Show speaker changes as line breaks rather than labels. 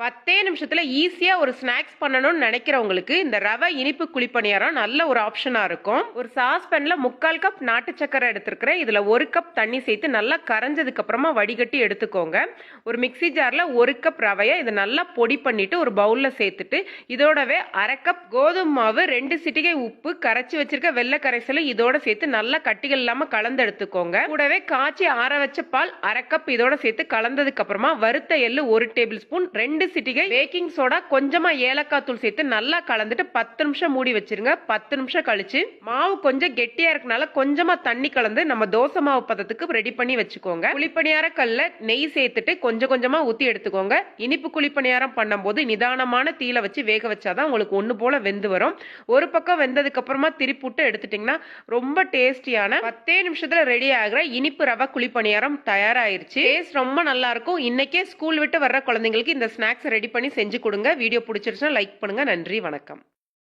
பத்தே நிமிஷத்தில் ஈஸியாக ஒரு ஸ்நாக்ஸ் பண்ணணும்னு நினைக்கிறவங்களுக்கு இந்த ரவை இனிப்பு குழிப்பணியாரம் நல்ல ஒரு ஆப்ஷனாக இருக்கும். ஒரு சாஸ்பெனில் முக்கால் கப் நாட்டு சக்கரை எடுத்திருக்கிறேன். இதில் ஒரு கப் தண்ணி சேர்த்து நல்லா கரைஞ்சதுக்கு அப்புறமா வடிகட்டி எடுத்துக்கோங்க. ஒரு மிக்ஸி ஜாரில் ஒரு கப் ரவையை இதை நல்லா பொடி பண்ணிவிட்டு ஒரு பவுலில் சேர்த்துட்டு இதோடவே அரை கப் கோதுமை மாவு ரெண்டு சிட்டிகை உப்பு கரைச்சி வச்சிருக்க வெள்ளை கரைசலை இதோட சேர்த்து நல்லா கட்டிகள் இல்லாமல் கலந்து எடுத்துக்கோங்க. கூடவே காய்ச்சி ஆற வச்ச பால் அரை கப் இதோட சேர்த்து கலந்ததுக்கப்புறமா வறுத்த எள்ளு ஒரு டேபிள் ஸ்பூன் ரெண்டு சிட்டிகை பேக்கிங் சோடா கொஞ்சமா ஏலக்காய் தூள் சேர்த்து நல்லா கலந்துட்டு பத்து நிமிஷம் மூடி வச்சிருங்க. பத்து நிமிஷம் கழிச்சு மாவு கொஞ்சம் கெட்டியா இருக்கனால கொஞ்சமா தண்ணி கலந்து நம்ம தோசை மாவு பதத்துக்கு ரெடி பண்ணி வச்சுக்கோங்க. குழிப்பணியார கல்ல நெய் சேர்த்துட்டு கொஞ்சம் கொஞ்சமா ஊத்தி எடுத்துக்கோங்க. இனிப்பு குழிப்பணியாரம் பண்ணும்போது நிதானமான தீல வச்சு வேக வச்சாதான் உங்களுக்கு ஒண்ணு போல வெந்து வரும். ஒரு பக்கம் வெந்ததுக்கு அப்புறமா திருப்பி விட்டு எடுத்துட்டீங்கன்னா ரொம்ப டேஸ்டியான பத்தே நிமிஷத்துல ரெடி ஆகிற இனிப்பு ரவை குழிப்பணியாரம் தயாராயிருச்சு. டேஸ்ட் ரொம்ப நல்லா இருக்கும். இன்னைக்கே ஸ்கூல் விட்டு வர்ற குழந்தைங்களுக்கு இந்த ஸ்நாக்ஸ் ரெடி பண்ணி செஞ்சு கொடுங்க. வீடியோ பிடிச்சிருச்சுன்னா லைக் பண்ணுங்க. நன்றி வணக்கம்.